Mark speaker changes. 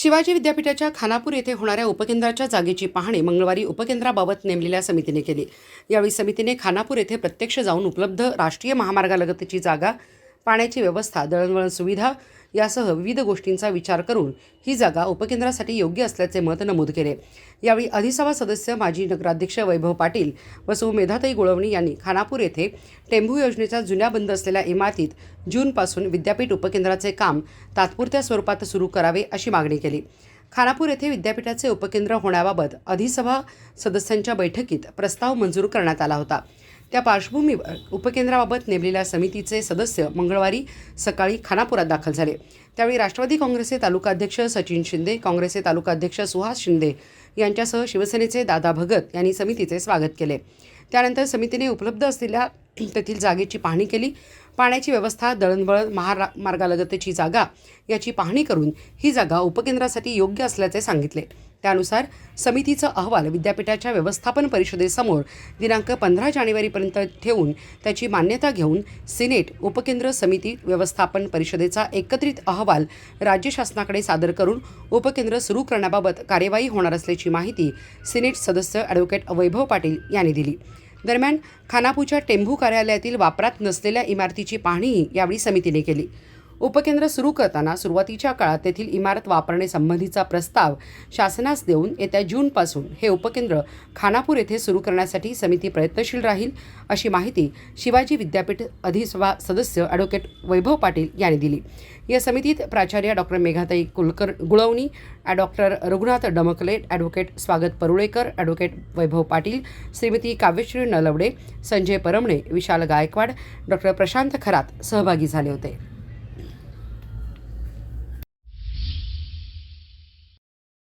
Speaker 1: शिवाजी विद्यापीठाच्या खानापूर येथे होणाऱ्या उपकेंद्राच्या जागेची पाहणी मंगळवारी उपकेंद्राबाबत नेमलेल्या समितीने केली. यावेळी समितीने खानापूर येथे प्रत्यक्ष जाऊन उपलब्ध राष्ट्रीय महामार्गालगतची जागा पाण्याची व्यवस्था दळणवळण सुविधा यासह विविध गोष्टींचा विचार करून ही जागा उपकेंद्रासाठी योग्य असल्याचे मत नमूद केले. यावेळी अधिसभा सदस्य माजी नगराध्यक्ष वैभव पाटील व सौ मेधाताई गुळवणी यांनी खानापूर येथे टेंभू योजनेच्या जुन्या बंद असलेल्या इमारतीत जूनपासून विद्यापीठ उपकेंद्राचे काम तात्पुरत्या स्वरूपात सुरू करावे अशी मागणी केली. खानापूर येथे विद्यापीठाचे उपकेंद्र होण्याबाबत अधिसभा सदस्यांच्या बैठकीत प्रस्ताव मंजूर करण्यात आला होता. त्या पार्श्वभूमीवर उपकेंद्राबाबत नेमलेल्या समितीचे सदस्य मंगळवारी सकाळी खानापुरात दाखल झाले. त्यावेळी राष्ट्रवादी काँग्रेसचे तालुकाध्यक्ष सचिन शिंदे काँग्रेसचे तालुकाध्यक्ष सुहास शिंदे यांच्यासह शिवसेनेचे दादा भगत यांनी समितीचे स्वागत केले. त्यानंतर समितीने उपलब्ध असलेल्या तेथील जागेची पाहणी केली. पाण्याची व्यवस्था दळणवळण महारा मार्गालगतची जागा याची पाहणी करून ही जागा उपकेंद्रासाठी योग्य असल्याचे सांगितले. त्यानुसार समितीचा अहवाल विद्यापीठाच्या व्यवस्थापन परिषदेसमोर दिनांक पंधरा जानेवारीपर्यंत ठेवून त्याची मान्यता घेऊन सिनेट उपकेंद्र समिती व्यवस्थापन परिषदेचा एकत्रित अहवाल राज्य शासनाकडे सादर करून उपकेंद्र सुरू करण्याबाबत कार्यवाही होणार असल्याची माहिती सिनेट सदस्य ॲडव्होकेट वैभव पाटील यांनी दिली. दरम्यान खानापूरच्या टेंभू कार्यालयातील वापरात नसलेल्या इमारतीची पाहणीही यावेळी समितीने केली. उपकेंद्र सुरू करताना सुरुवातीच्या काळात तेथील इमारत वापरण्यासंबंधीचा प्रस्ताव शासनास देऊन येत्या जूनपासून हे उपकेंद्र खानापूर येथे सुरू करण्यासाठी समिती प्रयत्नशील राहील अशी माहिती शिवाजी विद्यापीठ अधिसभा सदस्य ॲडव्होकेट वैभव पाटील यांनी दिली. या समितीत प्राचार्य doctor Meghatai Kulkar Gulvani doctor Raghunath Damkale advocate Swagat Parulekar advocate Vaibhav Patil Shrimati Kavyashri Nalawade Sanjay Paramane Vishal Gaikwad doctor Prashant Kharat सहभागी झाले होते.